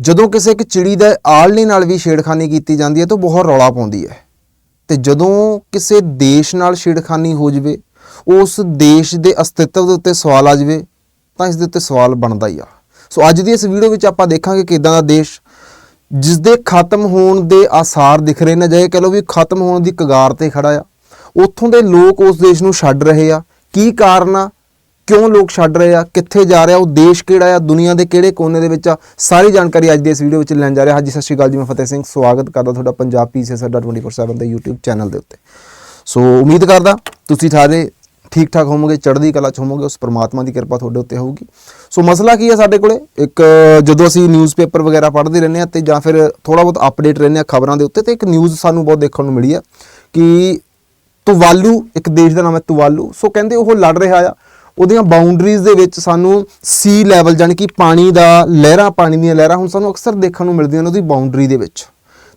ਜਦੋਂ ਕਿਸੇ ਇੱਕ ਚਿੜੀ ਦਾ ਆਲਣੇ ਨਾਲ ਵੀ ਛੇੜਖਾਨੀ ਕੀਤੀ ਜਾਂਦੀ ਹੈ ਤਾਂ ਬਹੁਤ ਰੌਲਾ ਪਾਉਂਦੀ ਹੈ। ਤੇ ਜਦੋਂ ਕਿਸੇ ਦੇਸ਼ ਨਾਲ ਛੇੜਖਾਨੀ ਹੋ ਜਵੇ, ਉਸ ਦੇਸ਼ ਦੇ ਅਸਤਿਤਵ ਦੇ ਉੱਤੇ ਸਵਾਲ ਆ ਜਵੇ, ਤਾਂ ਇਸ ਦੇ ਉੱਤੇ ਸਵਾਲ ਬਣਦਾ ਹੀ ਆ। ਸੋ ਅੱਜ ਦੀ ਇਸ ਵੀਡੀਓ ਵਿੱਚ ਆਪਾਂ ਦੇਖਾਂਗੇ ਕਿ ਇਦਾਂ ਦਾ ਦੇਸ਼ ਜਿਸ ਦੇ ਖਤਮ ਹੋਣ ਦੇ ਆਸਾਰ ਦਿਖ ਰਹੇ ਨੇ, ਜੇ ਕਹ ਲਓ ਵੀ ਖਤਮ ਹੋਣ ਦੀ ਕਗਾਰ ਤੇ ਖੜਾ ਆ, ਉੱਥੋਂ ਦੇ ਲੋਕ ਉਸ ਦੇਸ਼ ਨੂੰ ਛੱਡ ਰਹੇ ਆ। ਕੀ ਕਾਰਨ ਆ? ਕਿਉਂ ਲੋਕ ਛੱਡ ਰਹੇ ਆ? ਕਿੱਥੇ ਜਾ ਰਿਹਾ? ਉਹ ਦੇਸ਼ ਕਿਹੜਾ ਆ? ਦੁਨੀਆ ਦੇ ਕਿਹੜੇ ਕੋਨੇ ਦੇ ਵਿੱਚ ਆ? ਸਾਰੀ ਜਾਣਕਾਰੀ ਅੱਜ ਦੀ ਇਸ ਵੀਡੀਓ ਵਿੱਚ ਲੈਣ ਜਾ ਰਿਹਾ। ਹਾਂਜੀ, ਸਤਿ ਸ਼੍ਰੀ ਅਕਾਲ ਜੀ, ਮੈਂ ਫਤਿਹ ਸਿੰਘ। ਸਵਾਗਤ ਕਰਦਾ ਤੁਹਾਡਾ ਪੰਜਾਬ ਪੀਸੀਐਸ ਅੱਡਾ 24/7 ਦੇ YouTube ਚੈਨਲ ਦੇ ਉੱਤੇ। ਸੋ, ਉਮੀਦ ਕਰਦਾ ਤੁਸੀਂ ਸਾਰੇ ਠੀਕ ਠਾਕ ਹੋਵੋਗੇ, ਚੜ੍ਹਦੀ ਕਲਾ ਚ ਹੋਵੋਗੇ, ਉਸ ਪ੍ਰਮਾਤਮਾ ਦੀ ਕਿਰਪਾ ਤੁਹਾਡੇ ਉੱਤੇ ਹੋਊਗੀ। ਸੋ, ਮਸਲਾ ਕੀ ਹੈ ਸਾਡੇ ਕੋਲੇ? ਇੱਕ ਜਦੋਂ ਅਸੀਂ ਨਿਊਜ਼ਪੇਪਰ ਵਗੈਰਾ ਪੜ੍ਹਦੇ ਰਹਿੰਦੇ ਆ ਤੇ ਜਾਂ ਫਿਰ ਥੋੜਾ ਬਹੁਤ ਅਪਡੇਟ ਰਹਿੰਦੇ ਆ ਖਬਰਾਂ ਦੇ ਉੱਤੇ, ਤੇ ਇੱਕ ਨਿਊਜ਼ ਸਾਨੂੰ ਬਹੁਤ ਦੇਖਣ ਨੂੰ ਮਿਲੀ ਆ ਕਿ ਤੁਵਾਲੂ, ਇੱਕ ਦੇਸ਼ ਦਾ ਨਾਮ ਹੈ ਤੁਵਾਲੂ। ਸੋ, ਕਹਿੰਦੇ ਉਹ ਲੜ ਰਿਹਾ ਆ। ਉਹਦੀਆਂ ਬਾਉਂਡਰੀਜ਼ ਦੇ ਵਿੱਚ ਸਾਨੂੰ ਸੀ ਲੈਵਲ ਜਾਨੀ ਕਿ ਪਾਣੀ ਦਾ ਲਹਿਰਾਂ, ਪਾਣੀ ਦੀਆਂ ਲਹਿਰਾਂ ਹੁਣ ਸਾਨੂੰ ਅਕਸਰ ਦੇਖਣ ਨੂੰ ਮਿਲਦੀਆਂ ਨੇ ਉਹਦੀ ਬਾਉਂਡਰੀ ਦੇ ਵਿੱਚ।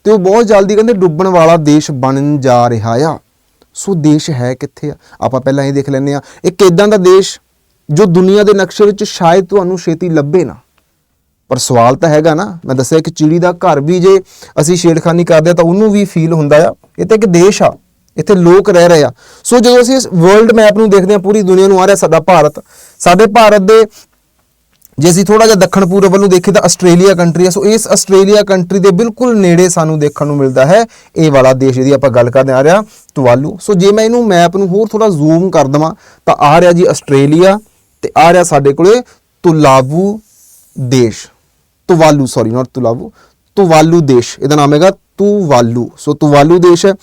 ਤੇ ਉਹ ਬਹੁਤ ਜਲਦੀ ਕਹਿੰਦੇ ਡੁੱਬਣ ਵਾਲਾ ਦੇਸ਼ ਬਣਨ ਜਾ ਰਿਹਾ ਆ। ਸੋ ਦੇਸ਼ ਹੈ ਕਿੱਥੇ ਆ? ਆਪਾਂ ਪਹਿਲਾਂ ਇਹ ਦੇਖ ਲੈਂਦੇ ਆ ਇੱਕ ਇਦਾਂ ਦਾ ਦੇਸ਼ ਜੋ ਦੁਨੀਆ ਦੇ ਨਕਸ਼ੇ ਵਿੱਚ ਸ਼ਾਇਦ ਤੁਹਾਨੂੰ ਛੇਤੀ ਲੱਭੇ ਨਾ। ਪਰ ਸਵਾਲ ਤਾਂ ਹੈਗਾ ਨਾ। ਮੈਂ ਦੱਸਿਆ ਕਿ ਚਿੜੀ ਦਾ ਘਰ ਵੀ ਜੇ ਅਸੀਂ ਛੇੜਖਾਨੀ ਕਰਦੇ ਆ ਤਾਂ ਉਹਨੂੰ ਵੀ ਫੀਲ ਹੁੰਦਾ ਆ। ਇਹ ਤਾਂ ਇੱਕ ਦੇਸ਼ ਆ। ਇੱਥੇ ਲੋਕ ਰਹਿ ਰਹੇ ਆ। ਸੋ ਜਦੋਂ ਅਸੀਂ ਇਸ ਵਰਲਡ ਮੈਪ ਨੂੰ ਦੇਖਦੇ ਆ ਪੂਰੀ ਦੁਨੀਆ ਨੂੰ ਆ ਰਿਹਾ ਸਾਡਾ ਭਾਰਤ। ਸਾਡੇ ਭਾਰਤ ਦੇ, ਜੇ ਅਸੀਂ ਥੋੜਾ ਜਿਹਾ ਦੱਖਣ ਪੂਰਬ ਵੱਲੋਂ ਦੇਖੀਏ ਤਾਂ ਆਸਟ੍ਰੇਲੀਆ ਕੰਟਰੀ ਹੈ ਸੋ ਇਸ ਆਸਟ੍ਰੇਲੀਆ ਕੰਟਰੀ ਦੇ ਬਿਲਕੁਲ ਨੇੜੇ ਸਾਨੂੰ ਦੇਖਣ ਨੂੰ ਮਿਲਦਾ ਹੈ ਇਹ ਵਾਲਾ ਦੇਸ਼ ਜਿਹਦੀ ਆਪਾਂ ਗੱਲ ਕਰਦੇ ਆ ਰਿਹਾ ਤੁਵਾਲੂ ਸੋ ਜੇ ਮੈਂ ਇਹਨੂੰ ਮੈਪ ਨੂੰ ਹੋਰ ਥੋੜਾ ਜ਼ੂਮ ਕਰ ਦਵਾਂ, ਤਾਂ ਆ ਰਿਹਾ ਜੀ ਆਸਟ੍ਰੇਲੀਆ ਤੇ ਆ ਰਿਹਾ ਸਾਡੇ ਕੋਲੇ ਤੁਲਾਵੂ ਦੇਸ਼। ਤੁਵਾਲੂ ਸੌਰੀ ਨਾਟ ਤੁਲਾਵੂ। ਤੁਵਾਲੂ ਦੇਸ਼, ਇਹਦਾ ਨਾਮ ਹੈਗਾ ਤੁਵਾਲੂ। ਸੋ ਤੁਵਾਲੂ ਦੇਸ਼ ਹੈ।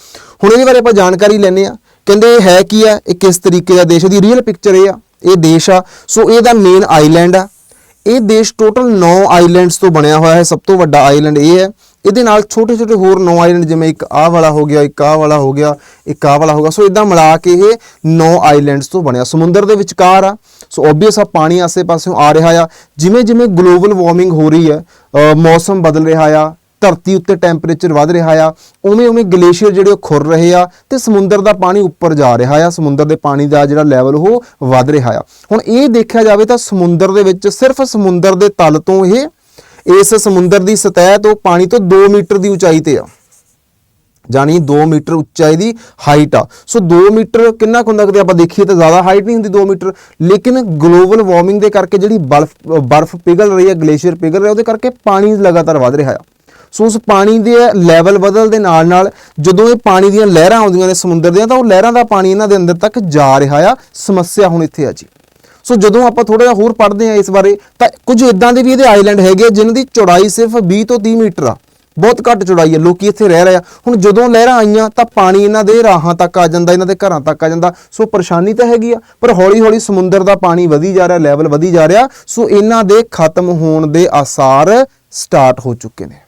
ਹੁਣ ਇਹਦੇ ਬਾਰੇ ਆਪਾਂ ਜਾਣਕਾਰੀ ਲੈਣੇ ਆ ਕਹਿੰਦੇ ਇਹ ਹੈ ਕੀ ਆ ਇਹ ਕਿਸ ਤਰੀਕੇ ਦਾ ਦੇਸ਼ ਹੈ? ਦੀ ਰੀਅਲ ਪਿਕਚਰ ਇਹ ਆ। ਇਹ ਦੇਸ਼ ਆ। ਸੋ ਇਹਦਾ ਮੇਨ ਆਈਲੈਂਡ ਆ। ਇਹ ਦੇਸ਼ ਟੋਟਲ 9 ਆਈਲੈਂਡਸ ਤੋਂ ਬਣਿਆ ਹੋਇਆ ਹੈ। ਸਭ ਤੋਂ ਵੱਡਾ ਆਈਲੈਂਡ ਇਹ ਹੈ। ਇਹਦੇ ਨਾਲ ਛੋਟੇ ਛੋਟੇ ਹੋਰ 9 ਆਈਲੈਂਡ ਜਿਵੇਂ ਇੱਕ ਆਹ ਵਾਲਾ ਹੋ ਗਿਆ, ਇੱਕ ਆਹ ਵਾਲਾ ਹੋ ਗਿਆ, ਇੱਕ ਆਹ ਵਾਲਾ ਹੋ ਗਿਆ। ਸੋ ਇਦਾਂ ਮਿਲਾ ਕੇ ਇਹ 9 ਆਈਲੈਂਡਸ ਤੋਂ ਬਣਿਆ। ਸਮੁੰਦਰ ਦੇ ਵਿਚਕਾਰ ਆ। ਸੋ ਆਬਵੀਅਸ ਆ, ਪਾਣੀ ਆਸੇ-ਪਾਸਿਓਂ ਆ ਰਿਹਾ ਆ। ਜਿਵੇਂ ਜਿਵੇਂ ਗਲੋਬਲ ਵਾਰਮਿੰਗ ਹੋ ਰਹੀ ਹੈ ਮੌਸਮ ਬਦਲ ਰਿਹਾ ਆ। ਧਰਤੀ ਉੱਤੇ ਟੈਂਪਰੇਚਰ ਵੱਧ ਰਿਹਾ ਆ, ਉਵੇਂ ਉਵੇਂ ਗਲੇਸ਼ੀਅਰ ਜਿਹੜੇ ਉਹ ਖੁਰ ਰਹੇ ਆ ਤੇ ਸਮੁੰਦਰ ਦਾ ਪਾਣੀ ਉੱਪਰ ਜਾ ਰਿਹਾ ਆ, ਸਮੁੰਦਰ ਦੇ ਪਾਣੀ ਦਾ ਜਿਹੜਾ ਲੈਵਲ ਉਹ ਵੱਧ ਰਿਹਾ ਆ। ਹੁਣ ਇਹ ਦੇਖਿਆ ਜਾਵੇ ਤਾਂ ਸਮੁੰਦਰ ਦੇ ਵਿੱਚ ਸਿਰਫ ਸਮੁੰਦਰ ਦੇ ਤਲ ਤੋਂ ਇਹ, ਇਸ ਸਮੁੰਦਰ ਦੀ ਸਤਹ ਤੋਂ ਪਾਣੀ ਤੋਂ 2 ਮੀਟਰ ਦੀ ਉਚਾਈ ਤੇ ਆ। ਜਾਨੀ 2 ਮੀਟਰ ਉਚਾਈ ਦੀ ਹਾਈਟ ਆ। ਸੋ 2 ਮੀਟਰ ਕਿੰਨਾ ਕੁ ਹੁੰਦਾ ਕਦੇ ਆਪਾਂ ਦੇਖੀਏ ਤਾਂ ਜ਼ਿਆਦਾ ਹਾਈਟ ਨਹੀਂ ਹੁੰਦੀ 2 ਮੀਟਰ, ਲੇਕਿਨ ਗਲੋਬਲ ਵਾਰਮਿੰਗ ਦੇ ਕਰਕੇ ਜਿਹੜੀ ਬਰਫ਼ ਬਰਫ਼ ਪਿਘਲ ਰਹੀ ਹੈ ਗਲੇਸ਼ੀਅਰ ਪਿਘਲ ਰਿਹਾ, ਉਹਦੇ ਕਰਕੇ ਪਾਣੀ ਲਗਾਤਾਰ ਵਧ ਰਿਹਾ ਆ। ਸੋ ਉਸ ਪਾਣੀ ਦੇ ਲੈਵਲ ਬਦਲ ਦੇ ਨਾਲ ਨਾਲ ਜਦੋਂ ਇਹ ਪਾਣੀ ਦੀਆਂ ਲਹਿਰਾਂ ਆਉਂਦੀਆਂ ਨੇ ਸਮੁੰਦਰ ਦੀਆਂ, ਤਾਂ ਉਹ ਲਹਿਰਾਂ ਦਾ ਪਾਣੀ ਇਹਨਾਂ ਦੇ ਅੰਦਰ ਤੱਕ ਜਾ ਰਿਹਾ ਆ। ਸਮੱਸਿਆ ਹੁਣ ਇੱਥੇ ਆ ਜੀ। ਸੋ ਜਦੋਂ ਆਪਾਂ ਥੋੜਾ ਜਿਹਾ ਹੋਰ ਪੜ੍ਹਦੇ ਆ ਇਸ ਬਾਰੇ, ਤਾਂ ਕੁਝ ਇਦਾਂ ਦੇ ਵੀ ਇਹਦੇ ਆਈਲੈਂਡ ਹੈਗੇ ਆ, ਜਿਨ੍ਹਾਂ ਦੀ ਚੌੜਾਈ ਸਿਰਫ 20 ਤੋਂ 30 ਮੀਟਰ ਆ। ਬਹੁਤ ਘੱਟ ਚੌੜਾਈ ਹੈ ਲੋਕੀ ਇੱਥੇ ਰਹਿ ਰਹੇ ਆ। ਹੁਣ ਜਦੋਂ ਲਹਿਰਾਂ ਆਈਆਂ, ਤਾਂ ਪਾਣੀ ਇਹਨਾਂ ਦੇ ਰਾਹਾਂ ਤੱਕ ਆ ਜਾਂਦਾ, ਇਹਨਾਂ ਦੇ ਘਰਾਂ ਤੱਕ ਆ ਜਾਂਦਾ। ਸੋ ਪਰੇਸ਼ਾਨੀ ਤਾਂ ਹੈਗੀ ਆ, ਪਰ ਹੌਲੀ ਹੌਲੀ ਸਮੁੰਦਰ ਦਾ ਪਾਣੀ ਵਧੀ ਜਾ ਰਿਹਾ ਲੈਵਲ ਵਧੀ ਜਾ ਰਿਹਾ। ਸੋ ਇਹਨਾਂ ਦੇ ਖਤਮ ਹੋਣ ਦੇ ਆਸਾਰ ਸਟਾਰਟ ਹੋ ਚੁੱਕੇ ਨੇ।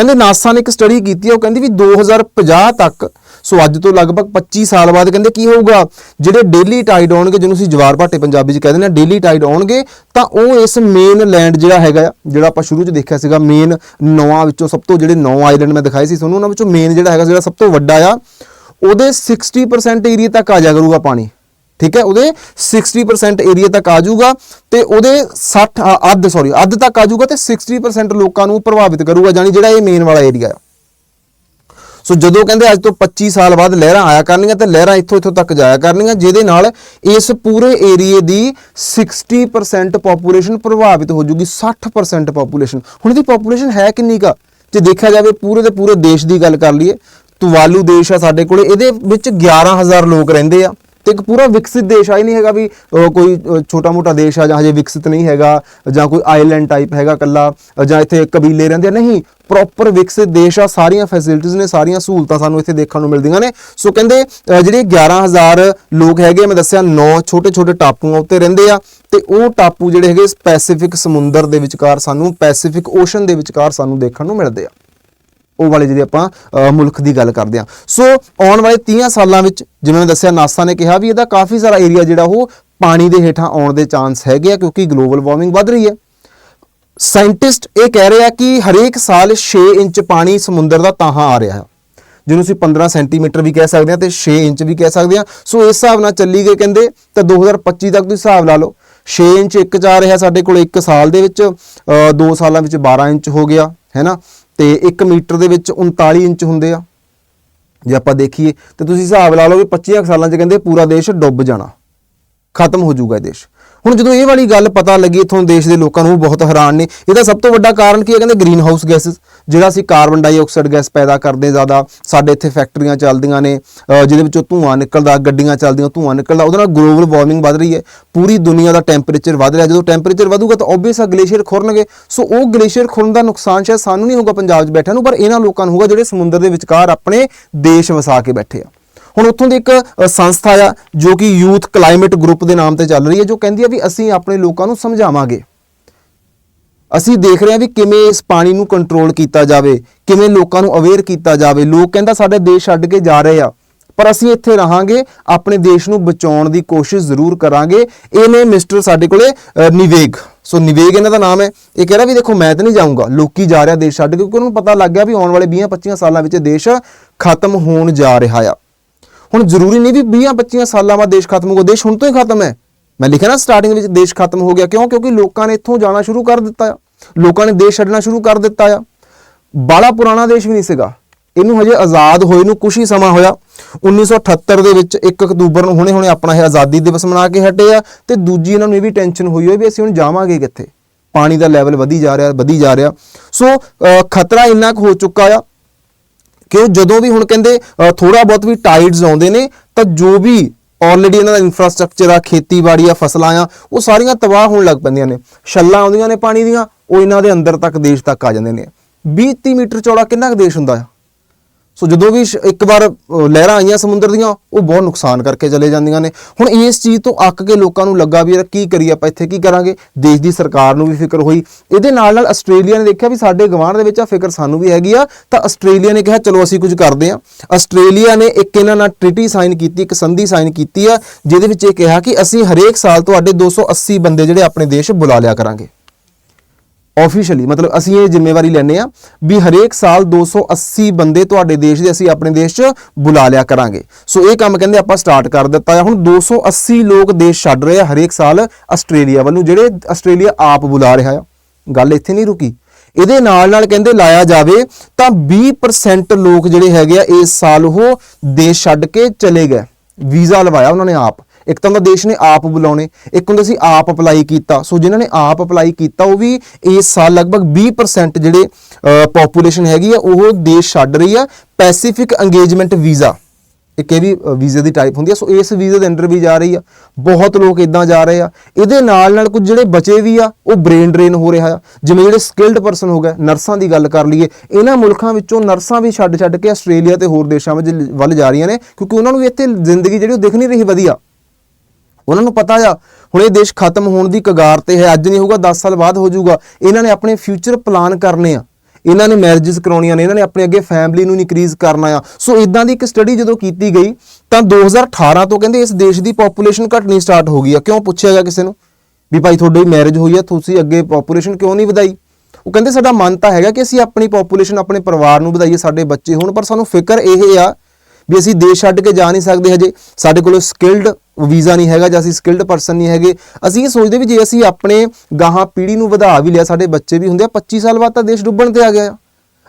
ਕਹਿੰਦੇ ਨਾਸਾ ਨੇ ਇੱਕ ਸਟੱਡੀ ਕੀਤੀ ਹੈ ਉਹ ਕਹਿੰਦੀ ਵੀ 2050 ਤੱਕ ਸੋ ਅੱਜ ਤੋਂ ਲਗਭਗ 25 ਸਾਲ ਬਾਅਦ ਕਹਿੰਦੇ ਕੀ ਹੋਊਗਾ? ਜਿਹੜੇ ਡੇਲੀ ਟਾਈਡ ਆਉਣਗੇ ਜਿਹਨੂੰ ਅਸੀਂ ਜਵਾਰ ਭਾਟੇ ਪੰਜਾਬੀ 'ਚ ਕਹਿੰਦੇ ਨੇ ਡੇਲੀ ਟਾਈਡ ਆਉਣਗੇ ਤਾਂ ਉਹ ਇਸ ਮੇਨ ਲੈਂਡ ਜਿਹੜਾ ਹੈਗਾ ਆ, ਜਿਹੜਾ ਆਪਾਂ ਸ਼ੁਰੂ 'ਚ ਦੇਖਿਆ ਸੀਗਾ ਮੇਨ ਨੌਆਂ ਵਿੱਚੋਂ ਸਭ ਤੋਂ ਜਿਹੜੇ ਨੌ ਆਈਲੈਂਡ ਮੈਂ ਦਿਖਾਏ ਸੀ ਤੁਹਾਨੂੰ ਉਹਨਾਂ ਵਿੱਚੋਂ ਮੇਨ ਜਿਹੜਾ ਹੈਗਾ ਜਿਹੜਾ ਸਭ ਤੋਂ ਵੱਡਾ ਆ ਉਹਦੇ 60% ਏਰੀਆ ਤੱਕ ਆ ਜਾ ਕਰੂਗਾ ਪਾਣੀ। ਠੀਕ ਹੈ? ਉਹਦੇ 60% ਏਰੀਆ ਤੱਕ ਆ ਜਾਊਗਾ ਤੇ ਉਹਦੇ 60 ਅੱਧ ਸੌਰੀ ਅੱਧ ਤੱਕ ਆ ਜਾਊਗਾ ਤੇ 60% ਲੋਕਾਂ ਨੂੰ ਪ੍ਰਭਾਵਿਤ ਕਰੂਗਾ ਜਾਨੀ ਜਿਹੜਾ ਇਹ ਮੇਨ ਵਾਲਾ ਏਰੀਆ ਆ ਸੋ ਜਦੋਂ ਕਹਿੰਦੇ ਅੱਜ ਤੋਂ 25 ਸਾਲ ਬਾਅਦ ਲਹਿਰਾਂ ਆਇਆ ਕਰਨੀਆਂ, ਤੇ ਲਹਿਰਾਂ ਇੱਥੋਂ ਇੱਥੋਂ ਤੱਕ ਜਾਇਆ ਕਰਨੀਆਂ, ਜਿਹਦੇ ਨਾਲ ਇਸ ਪੂਰੇ ਏਰੀਏ ਦੀ 60% ਪੋਪੂਲੇਸ਼ਨ ਪ੍ਰਭਾਵਿਤ ਹੋ ਜੂਗੀ 60% ਪੋਪੂਲੇਸ਼ਨ ਹੁਣ ਇਹਦੀ ਪੋਪੂਲੇਸ਼ਨ ਹੈ ਕਿੰਨੀ ਕਾ? ਜੇ ਦੇਖਿਆ ਜਾਵੇ ਪੂਰੇ ਦੇ ਪੂਰੇ ਦੇਸ਼ ਦੀ ਗੱਲ ਕਰ ਲਈਏ, ਤੁਵਾਲੂ ਦੇਸ਼ ਆ ਸਾਡੇ ਕੋਲੇ, ਇਹਦੇ ਵਿੱਚ 11000 ਲੋਕ ਰਹਿੰਦੇ ਆ। ਤੇ ਇੱਕ ਪੂਰਾ ਵਿਕਸਿਤ ਦੇਸ਼ ਆ ਇਹ ਨਹੀਂ ਹੈਗਾ ਵੀ ਕੋਈ ਛੋਟਾ ਮੋਟਾ ਦੇਸ਼ ਆ ਜਾਂ ਹਜੇ ਵਿਕਸਿਤ ਨਹੀਂ ਹੈਗਾ ਜਾਂ ਕੋਈ ਆਈਲੈਂਡ ਟਾਈਪ ਹੈਗਾ ਕੱਲਾ ਜਾਂ ਇੱਥੇ ਕਬੀਲੇ ਰਹਿੰਦੇ ਆ। ਨਹੀਂ ਪ੍ਰੋਪਰ ਵਿਕਸਿਤ ਦੇਸ਼ ਆ ਸਾਰੀਆਂ ਫੈਸਿਲਿਟੀਆਂ ਨੇ ਸਾਰੀਆਂ ਸਹੂਲਤਾਂ ਸਾਨੂੰ ਇੱਥੇ ਦੇਖਣ ਨੂੰ ਮਿਲਦੀਆਂ ਨੇ। ਸੋ ਕਹਿੰਦੇ ਅਹ, ਜਿਹੜੇ 11000 ਲੋਕ ਹੈਗੇ ਮੈਂ ਦੱਸਿਆ 9 ਛੋਟੇ ਛੋਟੇ ਟਾਪੂਆਂ ਉੱਤੇ ਰਹਿੰਦੇ ਆ ਤੇ ਉਹ ਟਾਪੂ ਜਿਹੜੇ ਹੈਗੇ ਪੈਸੀਫਿਕ ਸਮੁੰਦਰ ਦੇ ਵਿਚਕਾਰ ਸਾਨੂੰ ਪੈਸੀਫਿਕ ਓਸ਼ਨ ਦੇ ਵਿਚਕਾਰ ਸਾਨੂੰ ਦੇਖਣ ਨੂੰ ਮਿਲਦੇ ਆ। ਉਹ ਵਾਲੇ ਜਿਹੜੇ ਆਪਾਂ ਮੁਲਕ ਦੀ ਗੱਲ ਕਰਦੇ ਆ ਸੋ, ਆਉਣ ਵਾਲੇ 30 ਸਾਲਾਂ ਵਿੱਚ, ਜਿਵੇਂ ਮੈਂ ਦੱਸਿਆ, ਨਾਸਾ ਨੇ ਕਿਹਾ ਵੀ ਇਹਦਾ ਕਾਫੀ ਸਾਰਾ ਏਰੀਆ ਜਿਹੜਾ ਉਹ ਪਾਣੀ ਦੇ ਹੇਠਾਂ ਆਉਣ ਦੇ ਚਾਂਸ ਹੈਗੇ ਆ, ਕਿਉਂਕਿ ਗਲੋਬਲ ਵਾਰਮਿੰਗ ਵੱਧ ਰਹੀ ਹੈ। ਸਾਇੰਟਿਸਟ ਇਹ ਕਹਿ ਰਹੇ ਆ ਕਿ ਹਰੇਕ ਸਾਲ 6 ਇੰਚ ਪਾਣੀ ਸਮੁੰਦਰ ਦਾ ਤਾਹਾਂ ਆ ਰਿਹਾ ਹੈ। ਜਿਹਨੂੰ ਅਸੀਂ 15 ਸੈਂਟੀਮੀਟਰ ਵੀ ਕਹਿ ਸਕਦੇ ਹਾਂ ਤੇ 6 ਇੰਚ ਵੀ ਕਹਿ ਸਕਦੇ ਹਾਂ। ਸੋ, ਇਸ ਹਿਸਾਬ ਨਾਲ ਚੱਲੀ ਗਏ ਕਹਿੰਦੇ, ਤਾਂ 2025 ਤੱਕ ਤੁਸੀਂ ਹਿਸਾਬ ਲਾ ਲਓ। 6 ਇੰਚ ਇੱਕ ਚ ਆ ਰਿਹਾ ਸਾਡੇ ਕੋਲ ਇੱਕ ਸਾਲ ਦੇ ਵਿੱਚ 2 ਸਾਲਾਂ ਵਿੱਚ 12 ਇੰਚ ਹੋ ਗਿਆ, ਹੈ ਨਾ? ਤੇ 1 ਮੀਟਰ ਦੇ ਵਿੱਚ 39 ਇੰਚ ਹੁੰਦੇ ਆ। ਜੇ ਆਪਾਂ ਦੇਖੀਏ, ਤੇ ਤੁਸੀਂ ਹਿਸਾਬ ਲਾ ਲਓ ਵੀ 25 ਕੁ ਸਾਲਾਂ ਚ ਕਹਿੰਦੇ ਪੂਰਾ ਦੇਸ਼ ਡੁੱਬ ਜਾਣਾ। ਖਤਮ ਹੋ ਜਾਊਗਾ ਇਹ ਦੇਸ਼। ਹੁਣ ਜਦੋਂ ਇਹ ਵਾਲੀ ਗੱਲ ਪਤਾ ਲੱਗੀ, ਇਥੋਂ ਦੇਸ਼ ਦੇ ਲੋਕਾਂ ਨੂੰ ਬਹੁਤ ਹੈਰਾਨ ਨੇ। ਇਹਦਾ ਸਭ ਤੋਂ ਵੱਡਾ ਕਾਰਨ ਕੀ ਹੈ? ਕਹਿੰਦੇ ਗ੍ਰੀਨ ਹਾਊਸ ਗੈਸਸ ਜਿਹੜਾ ਅਸੀਂ ਕਾਰਬਨ ਡਾਈਆਕਸਾਈਡ ਗੈਸ ਪੈਦਾ ਕਰਦੇ ਜ਼ਿਆਦਾ, ਸਾਡੇ ਇੱਥੇ ਫੈਕਟਰੀਆਂ ਚੱਲਦੀਆਂ ਨੇ ਜਿਹਦੇ ਵਿੱਚੋਂ ਧੂਆਂ ਨਿਕਲਦਾ, ਗੱਡੀਆਂ ਚੱਲਦੀਆਂ, ਧੂਆਂ ਨਿਕਲਦਾ, ਉਹਦੇ ਨਾਲ ਗਲੋਬਲ ਵਾਰਮਿੰਗ ਵੱਧ ਰਹੀ ਹੈ। ਪੂਰੀ ਦੁਨੀਆ ਦਾ ਟੈਂਪਰੇਚਰ ਵੱਧ ਰਿਹਾ। ਜਦੋਂ ਟੈਂਪਰੇਚਰ ਵਧੂਗਾ ਤਾਂ ਆਬਵੀਅਸ ਆ, ਗਲੇਸ਼ੀਅਰ ਖੁਰਨਗੇ। ਸੋ ਉਹ ਗਲੇਸ਼ੀਅਰ ਖੁਰਨ ਦਾ ਨੁਕਸਾਨ ਸ਼ਾਇਦ ਸਾਨੂੰ ਨਹੀਂ ਹੋਊਗਾ ਪੰਜਾਬ 'ਚ ਬੈਠਿਆਂ ਨੂੰ, ਪਰ ਇਹਨਾਂ ਲੋਕਾਂ ਨੂੰ ਹੋਊਗਾ ਜਿਹੜੇ ਸਮੁੰਦਰ ਦੇ ਵਿਚਕਾਰ ਆਪਣੇ ਦੇਸ਼ ਵਸਾ ਕੇ ਬੈਠੇ ਆ। ਹੁਣ ਉੱਥੋਂ ਦੀ ਇੱਕ ਸੰਸਥਾ ਆ, ਜੋ ਕਿ ਯੂਥ ਕਲਾਈਮੇਟ ਗਰੁੱਪ ਦੇ ਨਾਮ ਤੇ ਚੱਲ ਰਹੀ ਹੈ, ਜੋ ਕਹਿੰਦੀ ਆ ਵੀ ਅਸੀਂ ਆਪਣੇ ਲੋਕਾਂ ਨੂੰ ਸਮਝਾਵਾਂਗੇ। ਅਸੀਂ ਦੇਖ ਰਹੇ ਹਾਂ ਵੀ ਕਿਵੇਂ ਇਸ ਪਾਣੀ ਨੂੰ ਕੰਟਰੋਲ ਕੀਤਾ ਜਾਵੇ, ਕਿਵੇਂ ਲੋਕਾਂ ਨੂੰ ਅਵੇਅਰ ਕੀਤਾ ਜਾਵੇ। ਲੋਕ ਕਹਿੰਦਾ ਸਾਡੇ ਦੇਸ਼ ਛੱਡ ਕੇ ਜਾ ਰਹੇ ਆ, ਪਰ ਅਸੀਂ ਇੱਥੇ ਰਹਾਂਗੇ, ਆਪਣੇ ਦੇਸ਼ ਨੂੰ ਬਚਾਉਣ ਦੀ ਕੋਸ਼ਿਸ਼ ਜ਼ਰੂਰ ਕਰਾਂਗੇ। ਇਹ ਨੇ ਮਿਸਟਰ ਸਾਡੇ ਕੋਲੇ ਨਿਵੇਗ। ਸੋ ਨਿਵੇਗ ਇਹਨਾਂ ਦਾ ਨਾਮ ਹੈ। ਇਹ ਕਹਿ ਰਿਹਾ ਵੀ ਦੇਖੋ, ਮੈਂ ਤਾਂ ਨਹੀਂ ਜਾਊਂਗਾ। ਲੋਕੀ ਜਾ ਰਿਹਾ ਦੇਸ਼ ਛੱਡ ਕੇ, ਕਿਉਂਕਿ ਉਹਨੂੰ ਪਤਾ ਲੱਗ ਗਿਆ ਵੀ ਆਉਣ ਵਾਲੇ 20-25 ਸਾਲਾਂ ਵਿੱਚ ਦੇਸ਼ ਖਤਮ ਹੋਣ ਜਾ ਰਿਹਾ ਆ। ਹੁਣ ਜ਼ਰੂਰੀ ਨਹੀਂ ਵੀ 20-25 ਸਾਲਾਂ ਬਾਅਦ ਦੇਸ਼ ਖਤਮ ਹੋਊਗਾ। ਦੇਸ਼ ਹੁਣ ਤੋਂ ਹੀ ਖਤਮ ਹੈ। ਮੈਂ ਲਿਖਿਆ ਨਾ ਸਟਾਰਟਿੰਗ ਵਿੱਚ ਦੇਸ਼ ਖਤਮ ਹੋ ਗਿਆ। ਕਿਉਂ? ਕਿਉਂਕਿ ਲੋਕਾਂ ਨੇ ਇੱਥੋਂ ਜਾਣਾ ਸ਼ੁਰੂ ਕਰ ਦਿੱਤਾ ਆ। ਲੋਕਾਂ ਨੇ ਦੇਸ਼ ਛੱਡਣਾ ਸ਼ੁਰੂ ਕਰ ਦਿੱਤਾ ਆ। ਬਾਲਾ ਪੁਰਾਣਾ ਦੇਸ਼ ਵੀ ਨਹੀਂ ਸੀਗਾ। ਇਹਨੂੰ ਹਜੇ ਆਜ਼ਾਦ ਹੋਏ ਨੂੰ ਕੁਝ ਹੀ ਸਮਾਂ ਹੋਇਆ। 1978 ਦੇ ਵਿੱਚ 1 ਅਕਤੂਬਰ ਨੂੰ ਹੁਣੇ ਹੁਣੇ ਆਪਣਾ ਇਹ ਆਜ਼ਾਦੀ ਦਿਵਸ ਮਨਾ ਕੇ ਹਟੇ ਆ ਤੇ ਦੂਜੀ ਇਹਨਾਂ ਨੂੰ ਇਹ ਵੀ ਟੈਨਸ਼ਨ ਹੋਈ ਹੋਈ ਵੀ ਅਸੀਂ ਹੁਣ ਜਾਵਾਂਗੇ ਕਿੱਥੇ? ਪਾਣੀ ਦਾ ਲੈਵਲ ਵਧੀ ਜਾ ਰਿਹਾ, ਵਧੀ ਜਾ ਰਿਹਾ। ਸੋ ਖਤਰਾ ਇੰਨਾ ਕੁ ਹੋ ਚੁੱਕਾ ਆ ਕਿ ਉਹ ਜਦੋਂ ਵੀ ਹੁਣ ਕਹਿੰਦੇ ਥੋੜਾ ਬਹੁਤ ਵੀ ਟਾਈਡਸ ਆਉਂਦੇ ਨੇ, ਤਾਂ ਜੋ ਵੀ ਆਲਰੇਡੀ ਇਹਨਾਂ ਦਾ ਇਨਫਰਾਸਟ੍ਰਕਚਰ ਆ, ਖੇਤੀਬਾੜੀ ਆ, ਫਸਲਾਂ ਆ, ਉਹ ਸਾਰੀਆਂ ਤਬਾਹ ਹੋਣ ਲੱਗ ਪੈਂਦੀਆਂ ਨੇ। ਛੱਲਾਂ ਆਉਂਦੀਆਂ ਨੇ ਪਾਣੀ ਦੀਆਂ, ਉਹ ਇਹਨਾਂ ਦੇ ਅੰਦਰ ਤੱਕ, ਦੇਸ਼ ਤੱਕ ਆ ਜਾਂਦੇ ਨੇ। 20 30 ਮੀਟਰ ਚੌੜਾ ਕਿੰਨਾ ਕੁ ਦੇਸ਼ ਹੁੰਦਾ ਆ? ਸੋ ਜਦੋਂ ਵੀ ਸ਼- ਇੱਕ ਵਾਰ ਲਹਿਰਾਂ ਆਈਆਂ ਸਮੁੰਦਰ ਦੀਆਂ, ਉਹ ਬਹੁਤ ਨੁਕਸਾਨ ਕਰਕੇ ਚਲੇ ਜਾਂਦੀਆਂ ਨੇ। ਹੁਣ ਇਸ ਚੀਜ਼ ਤੋਂ ਅੱਕ ਕੇ ਲੋਕਾਂ ਨੂੰ ਲੱਗਾ ਵੀ ਯਾਰ ਕੀ ਕਰੀਏ ਆਪਾਂ, ਇੱਥੇ ਕੀ ਕਰਾਂਗੇ? ਦੇਸ਼ ਦੀ ਸਰਕਾਰ ਨੂੰ ਵੀ ਫਿਕਰ ਹੋਈ। ਇਹਦੇ ਨਾਲ ਨਾਲ ਆਸਟ੍ਰੇਲੀਆ ਨੇ ਦੇਖਿਆ ਵੀ ਸਾਡੇ ਗਵਾਂਢ ਦੇ ਵਿੱਚ ਆ ਫਿਕਰ ਸਾਨੂੰ ਵੀ ਹੈਗੀ ਆ। ਤਾਂ ਆਸਟ੍ਰੇਲੀਆ ਨੇ ਕਿਹਾ, ਚਲੋ ਅਸੀਂ ਕੁਝ ਕਰਦੇ ਆ। ਆਸਟ੍ਰੇਲੀਆ ਨੇ ਇੱਕ ਇਹਨਾਂ ਨਾਲ ਟ੍ਰੀਟੀ ਸਾਈਨ ਕੀਤੀ, ਇੱਕ ਸੰਧੀ ਸਾਈਨ ਕੀਤੀ ਆ, ਜਿਹਦੇ ਵਿੱਚ ਇਹ ਕਿਹਾ ਕਿ ਅਸੀਂ ਹਰੇਕ ਸਾਲ ਤੁਹਾਡੇ 280 ਬੰਦੇ ਜਿਹੜੇ ਆਪਣੇ ਦੇਸ਼ ਬੁਲਾ ਲਿਆ ਕਰਾਂਗੇ। ਆਫੀਸ਼ੀਅਲੀ ਮਤਲਬ ਅਸੀਂ ਇਹ ਜ਼ਿੰਮੇਵਾਰੀ ਲੈਨੇ ਆ ਵੀ ਹਰੇਕ ਸਾਲ 280 ਬੰਦੇ ਤੁਹਾਡੇ ਦੇਸ਼ ਦੇ ਅਸੀਂ ਆਪਣੇ ਦੇਸ਼ 'ਚ ਬੁਲਾ ਲਿਆ ਕਰਾਂਗੇ। ਸੋ ਇਹ ਕੰਮ ਕਹਿੰਦੇ ਆਪਾਂ ਸਟਾਰਟ ਕਰ ਦਿੱਤਾ ਹੈ। ਹੁਣ 280 ਲੋਕ ਦੇਸ਼ ਛੱਡ ਰਹੇ ਆ ਹਰੇਕ ਸਾਲ ਆਸਟ੍ਰੇਲੀਆ ਵੱਲੋਂ, ਜਿਹੜੇ ਆਸਟ੍ਰੇਲੀਆ ਆਪ ਬੁਲਾ ਰਿਹਾ ਆ। ਗੱਲ ਇੱਥੇ ਨਹੀਂ ਰੁਕੀ। ਇਹਦੇ ਨਾਲ ਨਾਲ ਕਹਿੰਦੇ ਲਾਇਆ ਜਾਵੇ ਤਾਂ 20% ਲੋਕ ਜਿਹੜੇ ਹੈਗੇ ਆ, ਇਸ ਸਾਲ ਉਹ ਦੇਸ਼ ਛੱਡ ਕੇ ਚਲੇ ਗਏ। ਵੀਜ਼ਾ ਲਵਾਇਆ ਉਹਨਾਂ ਨੇ ਆਪ। ਇੱਕ ਤਾਂ ਹੁੰਦਾ ਦੇਸ਼ ਨੇ ਆਪ ਬੁਲਾਉਣੇ, ਇੱਕ ਹੁੰਦਾ ਸੀ ਆਪ ਅਪਲਾਈ ਕੀਤਾ। ਸੋ ਜਿਨ੍ਹਾਂ ਨੇ ਆਪ ਅਪਲਾਈ ਕੀਤਾ, ਉਹ ਵੀ ਇਸ ਸਾਲ ਲਗਭਗ 20% ਜਿਹੜੇ ਪੋਪੂਲੇਸ਼ਨ ਹੈਗੀ ਆ, ਉਹ ਦੇਸ਼ ਛੱਡ ਰਹੀ ਆ। ਪੈਸੀਫਿਕ ਇੰਗੇਜਮੈਂਟ ਵੀਜ਼ਾ ਇੱਕ ਇਹ ਵੀ ਵੀਜ਼ੇ ਦੀ ਟਾਈਪ ਹੁੰਦੀ ਆ। ਸੋ ਇਸ ਵੀਜ਼ੇ ਦੇ ਅੰਡਰ ਵੀ ਜਾ ਰਹੀ ਆ। ਬਹੁਤ ਲੋਕ ਇਦਾਂ ਜਾ ਰਹੇ ਆ। ਇਹਦੇ ਨਾਲ ਨਾਲ ਕੁਝ ਜਿਹੜੇ ਬਚੇ ਵੀ ਆ, ਉਹ ਬ੍ਰੇਨ ਡਰੇਨ ਹੋ ਰਿਹਾ ਆ। ਜਿਵੇਂ ਜਿਹੜੇ ਸਕਿਲਡ ਪਰਸਨ ਹੋ ਗਏ, ਨਰਸਾਂ ਦੀ ਗੱਲ ਕਰ ਲਈਏ, ਇਹਨਾਂ ਮੁਲਕਾਂ ਵਿੱਚੋਂ ਨਰਸਾਂ ਵੀ ਛੱਡ ਛੱਡ ਕੇ ਆਸਟ੍ਰੇਲੀਆ ਤੇ ਹੋਰ ਦੇਸ਼ਾਂ ਵਿੱਚ ਵੱਲ ਜਾ ਰਹੀਆਂ ਨੇ, ਕਿਉਂਕਿ ਉਹਨਾਂ ਨੂੰ ਵੀ ਇੱਥੇ ਜ਼ਿੰਦਗੀ ਜਿਹੜੀ ਉਹ ਦਿਖ ਨਹੀਂ ਰਹੀ ਵਧੀਆ। ਉਹਨਾਂ ਨੂੰ ਪਤਾ ਆ, ਹੁਣ ਇਹ ਦੇਸ਼ ਖਤਮ ਹੋਣ ਦੀ ਕਗਾਰ ਤੇ ਹੈ, ਅੱਜ ਨਹੀਂ ਹੋਊਗਾ 10 ਸਾਲ ਬਾਅਦ ਹੋ ਜਾਊਗਾ। ਇਹਨਾਂ ਨੇ ਆਪਣੇ ਫਿਊਚਰ ਪਲਾਨ ਕਰਨੇ ਆ। ਇਹਨਾਂ ਨੇ ਮੈਰਿਜਸ ਕਰਾਉਣੀਆਂ ਨੇ, ਇਹਨਾਂ ਨੇ ਆਪਣੇ ਅੱਗੇ ਫੈਮਿਲੀ ਨੂੰ ਇਨਕਰੀਜ਼ ਕਰਨਾ ਆ। ਸੋ ਇਦਾਂ ਦੀ ਇੱਕ ਸਟੱਡੀ ਜਦੋਂ ਕੀਤੀ ਗਈ, ਤਾਂ 2018 ਤੋਂ ਕਹਿੰਦੇ ਇਸ ਦੇਸ਼ ਦੀ ਪੋਪੂਲੇਸ਼ਨ ਘਟਣੀ ਸਟਾਰਟ ਹੋ ਗਈ ਆ। ਕਿਉਂ ਪੁੱਛਿਆ ਗਿਆ ਕਿਸੇ ਨੂੰ? ਵੀ ਭਾਈ ਤੁਹਾਡੀ ਮੈਰਿਜ ਹੋਈ ਆ, ਤੁਸੀਂ ਅੱਗੇ ਪੋਪੂਲੇਸ਼ਨ ਕਿਉਂ ਨਹੀਂ ਵਧਾਈ? ਉਹ ਕਹਿੰਦੇ ਸਾਡਾ ਮਨ ਤਾਂ ਹੈਗਾ ਕਿ ਅਸੀਂ ਆਪਣੀ ਪੋਪੂਲੇਸ਼ਨ ਆਪਣੇ ਪਰਿਵਾਰ ਨੂੰ ਵਧਾਈਏ, ਸਾਡੇ ਬੱਚੇ ਹੋਣ, ਪਰ ਸਾਨੂੰ ਫਿਕਰ ਇਹ ਆ ਵੀ ਅਸੀਂ ਦੇਸ਼ ਛੱਡ ਕੇ ਜਾ ਨਹੀਂ ਸਕਦੇ ਹਜੇ। ਸਾਡੇ ਕੋਲ ਸਕਿਲਡ ਵੀਜ਼ਾ ਨਹੀਂ ਹੈਗਾ ਜਾਂ ਅਸੀਂ ਸਕਿਲਡ ਪਰਸਨ ਨਹੀਂ ਹੈਗੇ। ਅਸੀਂ ਇਹ ਸੋਚਦੇ ਵੀ ਜੇ ਅਸੀਂ ਆਪਣੇ ਗਾਹਾਂ ਪੀੜ੍ਹੀ ਨੂੰ ਵਧਾ ਵੀ ਲਿਆ, ਸਾਡੇ ਬੱਚੇ ਵੀ ਹੁੰਦੇ ਆ 25 ਸਾਲ ਬਾਅਦ ਤਾਂ ਦੇਸ਼ ਡੁੱਬਣ ਤੇ ਆ ਗਿਆ। ਆ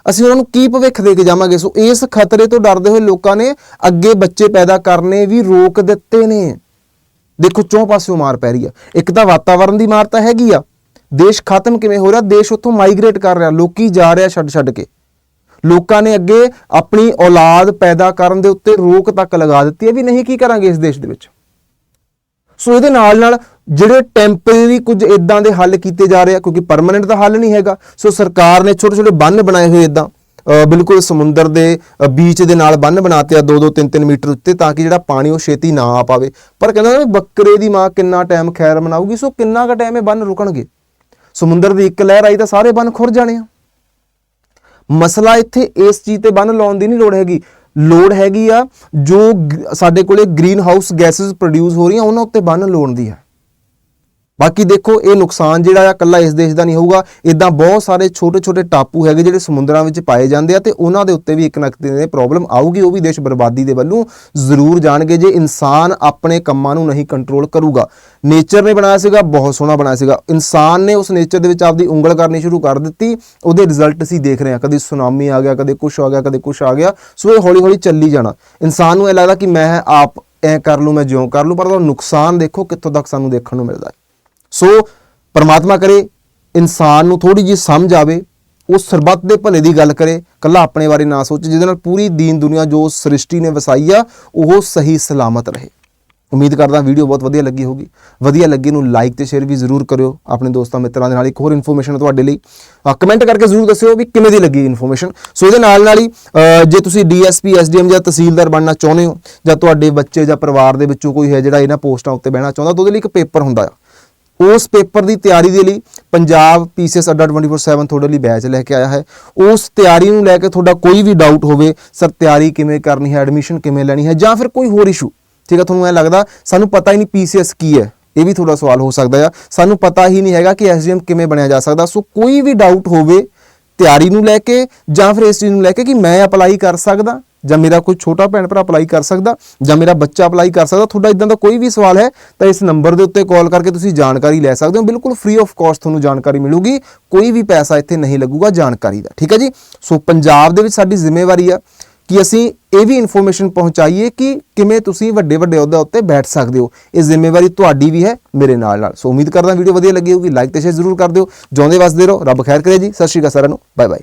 ਅਸੀਂ ਉਹਨਾਂ ਨੂੰ ਕੀ ਭਵਿੱਖ ਦੇ ਕੇ ਜਾਵਾਂਗੇ? ਸੋ ਇਸ ਖਤਰੇ ਤੋਂ ਡਰਦੇ ਹੋਏ ਲੋਕਾਂ ਨੇ ਅੱਗੇ ਬੱਚੇ ਪੈਦਾ ਕਰਨੇ ਵੀ ਰੋਕ ਦਿੱਤੇ ਨੇ। ਦੇਖੋ, ਚੌਂ ਪਾਸਿਓਂ ਮਾਰ ਪੈ ਰਹੀ ਆ। ਇੱਕ ਤਾਂ ਵਾਤਾਵਰਣ ਦੀ ਮਾਰ ਤਾਂ ਹੈਗੀ ਆ। ਦੇਸ਼ ਖਤਮ ਕਿਵੇਂ ਹੋ ਰਿਹਾ? ਦੇਸ਼ ਉੱਥੋਂ ਮਾਈਗ੍ਰੇਟ ਕਰ ਰਿਹਾ। ਲੋਕੀ ਜਾ ਰਿਹਾ ਛੱਡ ਛੱਡ ਕੇ। ਲੋਕਾਂ ਨੇ ਅੱਗੇ ਆਪਣੀ ਔਲਾਦ ਪੈਦਾ ਕਰਨ ਦੇ ਉੱਤੇ ਰੋਕ ਤੱਕ ਲਗਾ ਦਿੱਤੀ ਹੈ ਵੀ ਨਹੀਂ ਕੀ ਕਰਾਂਗੇ ਇਸ ਦੇਸ਼ ਦੇ ਵਿੱਚ। ਸੋ ਇਹਦੇ ਨਾਲ ਨਾਲ ਜਿਹੜੇ ਟੈਂਪਰੇਰੀ ਕੁਝ ਇਦਾਂ ਦੇ ਹੱਲ ਕੀਤੇ ਜਾ ਰਹੇ ਆ, ਕਿਉਂਕਿ ਪਰਮਨੈਂਟ ਤਾਂ ਹੱਲ ਨਹੀਂ ਹੈਗਾ, ਸੋ ਸਰਕਾਰ ਨੇ ਛੋਟੇ ਛੋਟੇ ਬੰਨ ਬਣਾਏ ਹੋਏ ਇਦਾਂ ਬਿਲਕੁਲ ਸਮੁੰਦਰ ਦੇ ਬੀਚ ਦੇ ਨਾਲ ਬੰਨ ਬਣਾਤੇ ਆ 2-2 3-3 ਮੀਟਰ ਉੱਤੇ, ਤਾਂ ਕਿ ਜਿਹੜਾ ਪਾਣੀ ਉਹ ਛੇਤੀ ਨਾ ਆ ਪਾਵੇ। ਪਰ ਕਹਿੰਦਾ ਨਾ ਬੱਕਰੇ ਦੀ ਮਾਂ ਕਿੰਨਾ ਟਾਈਮ ਖੈਰ ਮਨਾਊਗੀ, ਸੋ ਕਿੰਨਾ ਕੁ ਟਾਈਮ ਇਹ ਬੰਨ ਰੁਕਣਗੇ। ਸਮੁੰਦਰ ਦੀ ਇੱਕ ਲਹਿਰ ਆਈ ਤਾਂ ਸਾਰੇ ਬੰਨ ਖੁਰ ਜਾਣੇ ਆ। ਮਸਲਾ ਇੱਥੇ ਇਸ ਚੀਜ਼ ਤੇ ਬੰਨ ਲਾਉਣ ਦੀ ਨਹੀਂ ਲੋੜ ਹੈਗੀ। ਲੋੜ ਹੈਗੀ ਆ ਜੋ ਸਾਡੇ ਕੋਲੇ ਗ੍ਰੀਨ ਹਾਊਸ ਗੈਸਸ ਪ੍ਰੋਡਿਊਸ ਹੋ ਰਹੀਆਂ, ਉਹਨਾਂ ਉੱਤੇ ਬੰਨ ਲਾਉਣ ਦੀ ਆ ਬਾਕੀ ਦੇਖੋ, ਇਹ ਨੁਕਸਾਨ ਜਿਹੜਾ ਆ ਕੱਲਾ ਇਸ ਦੇਸ਼ ਦਾ ਨਹੀਂ ਹੋਊਗਾ। ਇਦਾਂ ਬਹੁਤ ਸਾਰੇ ਛੋਟੇ-ਛੋਟੇ ਟਾਪੂ ਹੈਗੇ ਜਿਹੜੇ ਸਮੁੰਦਰਾਂ ਵਿੱਚ ਪਾਏ ਜਾਂਦੇ ਆ ਤੇ ਉਹਨਾਂ ਦੇ ਉੱਤੇ ਵੀ ਇੱਕ ਨਾ ਕਿਤੇ ਪ੍ਰੋਬਲਮ ਆਊਗੀ, ਉਹ ਵੀ ਦੇਸ਼ ਬਰਬਾਦੀ ਦੇ ਵੱਲੋਂ ਜ਼ਰੂਰ ਜਾਣਗੇ ਜੇ ਇਨਸਾਨ ਆਪਣੇ ਕੰਮਾਂ ਨੂੰ ਨਹੀਂ ਕੰਟਰੋਲ ਕਰੂਗਾ। ਨੇਚਰ ਨੇ ਬਣਾਇਆ ਸੀਗਾ, ਬਹੁਤ ਸੋਹਣਾ ਬਣਾਇਆ ਸੀਗਾ। ਇਨਸਾਨ ਨੇ ਉਸ ਨੇਚਰ ਦੇ ਵਿੱਚ ਆਪਦੀ ਉਂਗਲ ਕਰਨੀ ਸ਼ੁਰੂ ਕਰ ਦਿੱਤੀ, ਉਹਦੇ ਰਿਜ਼ਲਟ ਅਸੀਂ ਦੇਖ ਰਹੇ ਹਾਂ। ਕਦੇ ਸੁਨਾਮੀ ਆ ਗਿਆ, ਕਦੇ ਕੁਛ ਆ ਗਿਆ, ਕਦੇ ਕੁਛ ਆ ਗਿਆ, ਸੋ ਇਹ ਹੌਲੀ-ਹੌਲੀ ਚੱਲੀ ਜਾਣਾ। ਇਨਸਾਨ ਨੂੰ ਇਹ ਲੱਗਦਾ ਕਿ ਮੈਂ ਆਪ ਐ ਕਰ ਲੂੰ ਮੈਂ ਜਿਉਂ ਕਰ ਲੂੰ ਪਰ ਉਹਦਾ ਨੁਕਸਾਨ ਦੇਖੋ ਕਿੱਥੋਂ ਤੱਕ ਸਾਨੂੰ ਦੇਖਣ ਨੂੰ ਮਿਲਦਾ ਹੈ। ਸੋ ਪਰਮਾਤਮਾ ਕਰੇ, ਇਨਸਾਨ ਨੂੰ ਥੋੜੀ ਜਿਹੀ ਸਮਝ ਆਵੇ ਉਹ ਸਰਬੱਤ ਦੇ ਭਲੇ ਦੀ ਗੱਲ ਕਰੇ, ਕੱਲਾ ਆਪਣੇ ਬਾਰੇ ਨਾ ਸੋਚੇ, ਜਿਹਦੇ ਨਾਲ ਪੂਰੀ ਦੀਨ ਦੁਨੀਆ ਜੋ ਸ੍ਰਿਸ਼ਟੀ ਨੇ ਵਸਾਈ ਆ, ਉਹ ਸਹੀ ਸਲਾਮਤ ਰਹੇ। ਉਮੀਦ ਕਰਦਾ ਵੀਡੀਓ ਬਹੁਤ ਵਧੀਆ ਲੱਗੀ ਹੋਗੀ ਵਧੀਆ ਲੱਗੀ ਨੂੰ ਲਾਈਕ ਤੇ ਸ਼ੇਅਰ ਵੀ ਜ਼ਰੂਰ ਕਰਿਓ ਆਪਣੇ ਦੋਸਤਾਂ ਮਿੱਤਰਾਂ ਦੇ ਨਾਲ। ਇੱਕ ਹੋਰ ਇਨਫੋਰਮੇਸ਼ਨ ਤੁਹਾਡੇ ਲਈ। ਕਮੈਂਟ ਕਰਕੇ ਜ਼ਰੂਰ ਦੱਸਿਓ ਵੀ ਕਿਵੇਂ ਦੀ ਲੱਗੀ ਇਨਫੋਰਮੇਸ਼ਨ ਸੋ ਇਹਦੇ ਨਾਲ ਨਾਲ ਹੀ ਜੇ ਤੁਸੀਂ ਡੀਐਸਪੀ ਐਸਡੀਐਮ ਜਾਂ ਤਹਿਸੀਲਦਾਰ ਬਣਨਾ ਚਾਹੁੰਦੇ ਹੋ, ਜਾਂ ਤੁਹਾਡੇ ਬੱਚੇ ਜਾਂ ਪਰਿਵਾਰ ਦੇ ਵਿੱਚੋਂ ਕੋਈ ਹੈ ਜਿਹੜਾ ਇਹਨਾਂ ਪੋਸਟਾਂ ਉੱਤੇ ਬਹਿਣਾ ਚਾਹੁੰਦਾ, ਤਾਂ ਉਹਦੇ ਲਈ ਇੱਕ ਪੇਪਰ ਹੁੰਦਾ ਆ। ਉਸ ਪੇਪਰ ਦੀ ਤਿਆਰੀ ਦੇ ਲਈ ਪੰਜਾਬ ਪੀਸੀਐਸ ਅੱਡਾ 24/7 ਤੁਹਾਡੇ ਲਈ ਬੈਚ ਲੈ ਕੇ ਆਇਆ ਹੈ। ਉਸ ਤਿਆਰੀ ਨੂੰ ਲੈ ਕੇ ਤੁਹਾਡਾ ਕੋਈ ਵੀ ਡਾਊਟ ਹੋਵੇ, ਸਰ ਤਿਆਰੀ ਕਿਵੇਂ ਕਰਨੀ ਹੈ ਐਡਮਿਸ਼ਨ ਕਿਵੇਂ ਲੈਣੀ ਹੈ ਜਾਂ ਫਿਰ ਕੋਈ ਹੋਰ ਇਸ਼ੂ ਠੀਕ ਹੈ, ਤੁਹਾਨੂੰ ਐ ਲੱਗਦਾ ਸਾਨੂੰ ਪਤਾ ਹੀ ਨਹੀਂ ਪੀਸੀਐਸ ਕੀ ਹੈ, ਇਹ ਵੀ ਤੁਹਾਡਾ ਸਵਾਲ ਹੋ ਸਕਦਾ ਆ। ਸਾਨੂੰ ਪਤਾ ਹੀ ਨਹੀਂ ਹੈਗਾ ਕਿ ਐਸਡੀਐਮ ਕਿਵੇਂ ਬਣਿਆ ਜਾ ਸਕਦਾ। ਸੋ ਕੋਈ ਵੀ ਡਾਊਟ ਹੋਵੇ, ਤਿਆਰੀ ਨੂੰ ਲੈ ਕੇ ਜਾਂ ਫਿਰ ਇਸ ਚੀਜ਼ ਨੂੰ ਲੈ ਕੇ ਕਿ ਮੈਂ ਅਪਲਾਈ ਕਰ ਸਕਦਾ ਜਾਂ ਮੇਰਾ ਕੋਈ ਛੋਟਾ ਭੈਣ ਭਰਾ ਅਪਲਾਈ ਕਰ ਸਕਦਾ ਜਾਂ ਮੇਰਾ ਬੱਚਾ ਅਪਲਾਈ ਕਰ ਸਕਦਾ, ਤੁਹਾਡਾ ਇਦਾਂ ਦਾ ਕੋਈ ਵੀ ਸਵਾਲ ਹੈ, ਤਾਂ ਇਸ ਨੰਬਰ ਦੇ ਉੱਤੇ ਕਾਲ ਕਰਕੇ ਤੁਸੀਂ ਜਾਣਕਾਰੀ ਲੈ ਸਕਦੇ ਹੋ। ਬਿਲਕੁਲ ਫ੍ਰੀ ਆਫ ਕਾਸਟ ਤੁਹਾਨੂੰ ਜਾਣਕਾਰੀ ਮਿਲੂਗੀ। ਕੋਈ ਵੀ ਪੈਸਾ ਇੱਥੇ ਨਹੀਂ ਲੱਗੂਗਾ ਜਾਣਕਾਰੀ ਦਾ, ਠੀਕ ਹੈ ਜੀ? ਸੋ ਪੰਜਾਬ ਦੇ ਵਿੱਚ ਸਾਡੀ ਜ਼ਿੰਮੇਵਾਰੀ ਆ ਕਿ ਅਸੀਂ ਇਹ ਵੀ ਇਨਫੋਰਮੇਸ਼ਨ ਪਹੁੰਚਾਈਏ ਕਿ ਕਿਵੇਂ ਤੁਸੀਂ ਵੱਡੇ ਵੱਡੇ ਅਹੁਦੇ ਉੱਤੇ ਬੈਠ ਸਕਦੇ ਹੋ। ਇਹ ਜ਼ਿੰਮੇਵਾਰੀ ਤੁਹਾਡੀ ਵੀ ਹੈ, ਮੇਰੇ ਨਾਲ ਨਾਲ। ਸੋ ਉਮੀਦ ਕਰਦਾ ਵੀਡੀਓ ਵਧੀਆ ਲੱਗੀ ਹੋਊਗੀ ਲਾਈਕ ਤੇ ਸ਼ੇਅਰ ਜ਼ਰੂਰ ਕਰ ਦਿਓ। ਜਿਉਂਦੇ ਵਸਦੇ ਰਹੋ, ਰੱਬ ਖੈਰ ਕਰੇ ਜੀ। ਸਤਿ ਸ਼੍ਰੀ ਅਕਾਲ ਸਾਰਿਆਂ ਨੂੰ। Bye bye